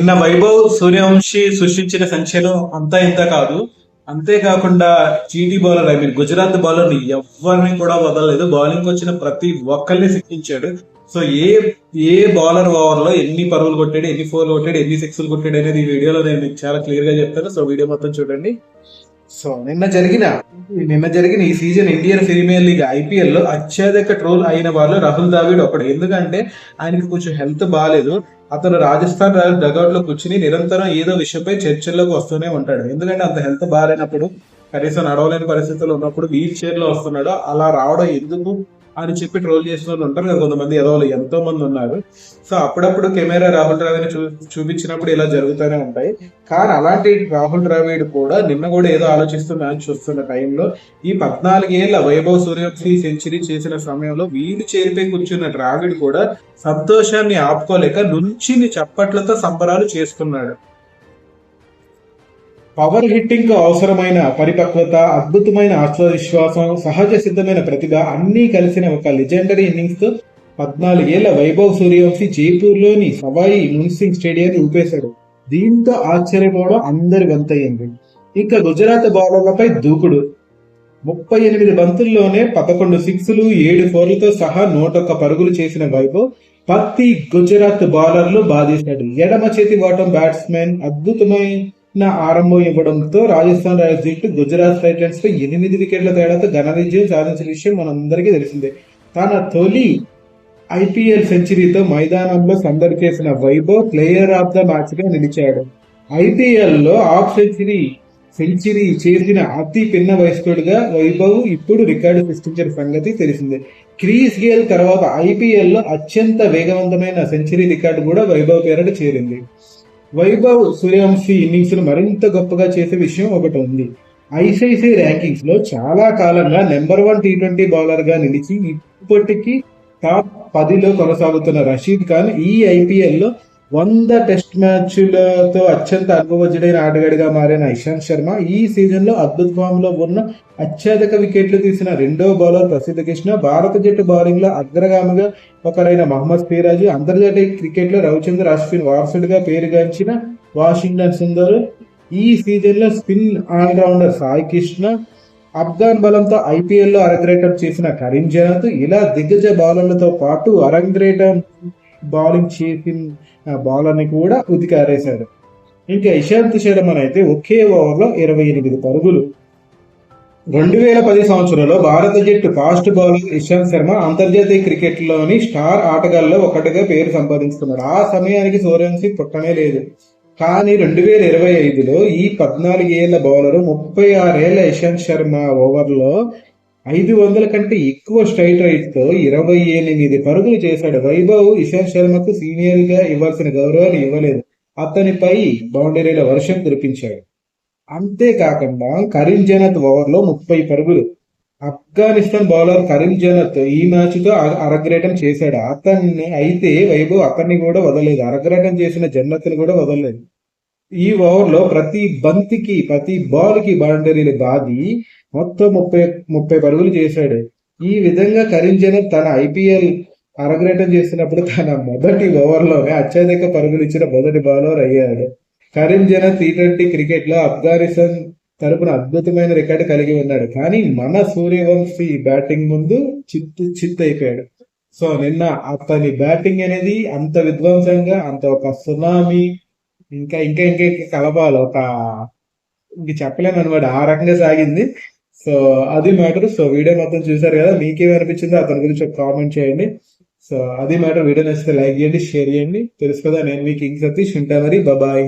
నిన్న వైభవ్ సూర్యవంశీ సృష్టించిన సంచలనం అంతా ఇంత కాదు. అంతేకాకుండా జీడీ బౌలర్ ఐ మీన్ గుజరాత్ బౌలర్ని ఎవరిని కూడా వదలలేదు. బౌలింగ్ వచ్చిన ప్రతి ఒక్కరిని శిక్షించాడు. సో ఏ ఏ బౌలర్ ఓవర్లో ఎన్ని పరుగులు కొట్టాడు ఎన్ని ఫోర్లు కొట్టాడు ఎన్ని సిక్స్లు కొట్టాడు అనేది ఈ వీడియోలో నేను చాలా క్లియర్గా చెప్తాను. సో వీడియో మొత్తం చూడండి. సో నిన్న జరిగిన నిన్న జరిగిన ఈ సీజన్ ఇండియన్ ప్రీమియర్ లీగ్ ఐపీఎల్లో అత్యధిక ట్రోల్ అయిన వాళ్ళు రాహుల్ ద్రావిడ్ ఒకడు. ఎందుకంటే ఆయనకి కొంచెం హెల్త్ బాగాలేదు అతను రాజస్థాన్ రాయల్స్ డగౌట్లో కూర్చుని నిరంతరం ఏదో విషయంపై చర్చల్లోకి వస్తూనే ఉంటాడు. ఎందుకంటే అంత హెల్త్ బాగాలేనప్పుడు కనీసం నడవలేని పరిస్థితుల్లో ఉన్నప్పుడు వీల్ చైర్లో వస్తున్నాడు. అలా రావడం ఎందుకు? అని చెప్పి ట్రోల్ చేసిన వాళ్ళు ఉంటారు కదా కొంతమంది ఏదో ఎంతో మంది ఉన్నారు. సో అప్పుడప్పుడు కెమెరా రాహుల్ ద్రావిడ్ చూ చూపించినప్పుడు ఇలా జరుగుతూనే ఉంటాయి. కానీ అలాంటి రాహుల్ ద్రావిడ్ కూడా నిన్న కూడా ఏదో ఆలోచిస్తూ మ్యాచ్ చూస్తున్న టైంలో ఈ పద్నాలుగేళ్ళ వైభవ్ సూర్యవంశీ సెంచరీ చేసిన సమయంలో వీలు చేరిపోయి కూర్చున్న ద్రావిడ్ కూడా సంతోషాన్ని ఆపుకోలేక నుంచిని చప్పట్లతో సంబరాలు చేసుకున్నాడు పవర్ హిట్టింగ్కు అవసరమైన పరిపక్వత అద్భుతమైన ఆత్మవిశ్వాసం సహజ సిద్ధమైన ప్రతిభ అన్నీ కలిసిన ఒక లెజెండరీ ఇన్నింగ్స్తో పద్నాలుగేళ్ళ వైభవ్ సూర్యవంశీ జైపూర్లోని సవాయి మున్సింగ్ స్టేడియాన్ని ఊపేశాడు. దీంతో ఆశ్చర్యపోవడం అందరి వంతయ్యింది ఇంకా గుజరాత్ బౌలర్లపై దూకుడు. ముప్పై ఎనిమిది బంతుల్లోనే పదకొండు సిక్స్లు ఏడు ఫోర్లతో సహా నూటొక్క పరుగులు చేసిన వైభవ్ ప్రతి గుజరాత్ బౌలర్లు బాధిస్తాడు. ఎడమ చేతి వాటం బ్యాట్స్మెన్ అద్భుతమైన ఆరంభం ఇవ్వడంతో రాజస్థాన్ రాయల్స్ జట్టు గుజరాత్ టైటన్స్ పై ఎనిమిది వికెట్ల తేడాతో ఘన విజయం సాధించిన విషయం మనందరికీ తెలిసిందే. తన తొలి ఐపీఎల్ సెంచరీతో మైదానంలో సందడి చేసిన వైభవ్ ప్లేయర్ ఆఫ్ ద మ్యాచ్గా నిలిచాడు. ఐపీఎల్లో ఆఫ్ హాఫ్ సెంచరీ సెంచరీ చేసిన అతి పిన్న వయస్కుడిగా వైభవ్ ఇప్పుడు రికార్డు సృష్టించిన సంగతి తెలిసిందే. క్రీస్ గేల్ తర్వాత ఐపీఎల్లో అత్యంత వేగవంతమైన సెంచరీ రికార్డు కూడా వైభవ్ పేరట చేరింది. వైభవ్ సూర్యవంశీ ఇన్నింగ్స్ను మరింత గొప్పగా చేసే విషయం ఒకటి ఉంది. ఐసిఐసిఐ ర్యాంకింగ్స్లో చాలా కాలంగా నెంబర్ వన్ టీ ట్వంటీ బౌలర్గా నిలిచి ఇప్పటికీ టాప్ పదిలో కొనసాగుతున్న రషీద్ ఖాన్ ఈ ఐపీఎల్లో వంద టెస్ట్ మ్యాచ్లతో అత్యంత అనుభవజ్ఞుడైన ఆటగాడిగా మారిన ఇషాంత్ శర్మ ఈ సీజన్లో అద్భుత ఫామ్లో ఉన్న అత్యధిక వికెట్లు తీసిన రెండో బౌలర్ ప్రసిద్ధ కృష్ణ భారత జట్టు బౌలింగ్లో అగ్రగామిగా ఒకరైన మహమ్మద్ సిరాజ్ అంతర్జాతీయ క్రికెట్లో రవిచంద్ర అశ్విన్ వారసుడిగా పేరుగాంచిన వాషింగ్టన్ సుందర్. ఈ సీజన్లో spin all-rounder Sai Krishna Afghan బలంతో ఐపీఎల్లో అరంగ్రేటం చేసిన కరీం జనాత్ ఇలా దిగ్గజ బౌలర్లతో పాటు అరంగ్రేటం బౌలింగ్ చేసిన బౌలర్ని కూడా ఉతికారేశారు. ఇంకా ఇషాంత్ శర్మన్ అయితే ఒకే ఓవర్లో ఇరవై ఎనిమిది పరుగులు. రెండు వేల పది సంవత్సరంలో భారత జట్టు ఫాస్ట్ బౌలర్ ఇషాంత్ శర్మ అంతర్జాతీయ క్రికెట్లోని స్టార్ ఆటగాళ్ళలో ఒకటిగా పేరు సంపాదించుకున్నాడు. ఆ సమయానికి సూర్యవంశీ పుట్టనే లేదు. కానీ రెండు వేల ఇరవై ఐదులో ఈ పద్నాలుగేళ్ళ బౌలర్ ముప్పై ఆరేళ్ళ ఇషాంత్ శర్మ ఓవర్లో ఐదు వందల కంటే ఎక్కువ స్ట్రైట్ రైట్తో ఇరవై ఎనిమిది పరుగులు చేశాడు వైభవ్. ఇషాంత్ శర్మకు సీనియర్గా ఇవ్వాల్సిన గౌరవాన్ని ఇవ్వలేదు. అతనిపై బౌండరీల వర్షం కురిపించాడు. అంతేకాకుండా కరీం జనత్ ఓవర్లో ముప్పై పరుగులు. ఆఫ్ఘనిస్తాన్ బౌలర్ కరీం జనత్ ఈ మ్యాచ్తో అరగ్రేటం చేశాడు. అతన్ని అయితే వైభవ్ అతన్ని కూడా వదలలేదు. అరగ్రేటం చేసిన జన్నత్ని కూడా వదలలేదు. ఈ ఓవర్లో ప్రతి బంతికి ప్రతి బాల్కి బౌండరీలు బాది మొత్తం ముప్పై ముప్పై పరుగులు చేశాడు. ఈ విధంగా కరీం జనర్ తన ఐపీఎల్ అరగ్రేటం చేసినప్పుడు తన మొదటి ఓవర్లోనే అత్యధిక పరుగులు ఇచ్చిన మొదటి బౌలర్ అయ్యాడు. కరీం జనర్ టీ ట్వంటీ క్రికెట్లో ఆఫ్ఘనిస్తాన్ తరపున అద్భుతమైన రికార్డు కలిగి ఉన్నాడు. కానీ మన సూర్యవంశీ బ్యాటింగ్ ముందు చిత్తు చిత్తు అయిపోయాడు. సో నిన్న అతని బ్యాటింగ్ అనేది అంత విధ్వంసంగా అంత ఒక సునామీ ఇంకా ఇంకా ఇంకా ఇంకా కలపాలి. ఒక ఇంక చెప్పలేము అనమాట ఆ రకంగా సాగింది. సో అది మ్యాటర్. సో వీడియో మొత్తం చూసారు కదా మీకేమనిపించిందో అతని గురించి ఒక కామెంట్ చేయండి. సో అది మ్యాటర్. వీడియో నచ్చితే లైక్ చేయండి షేర్ చేయండి. తెలుసు కదా నేను మీ కింగ్ సతీష్ ఉంటా మరి. బాయ్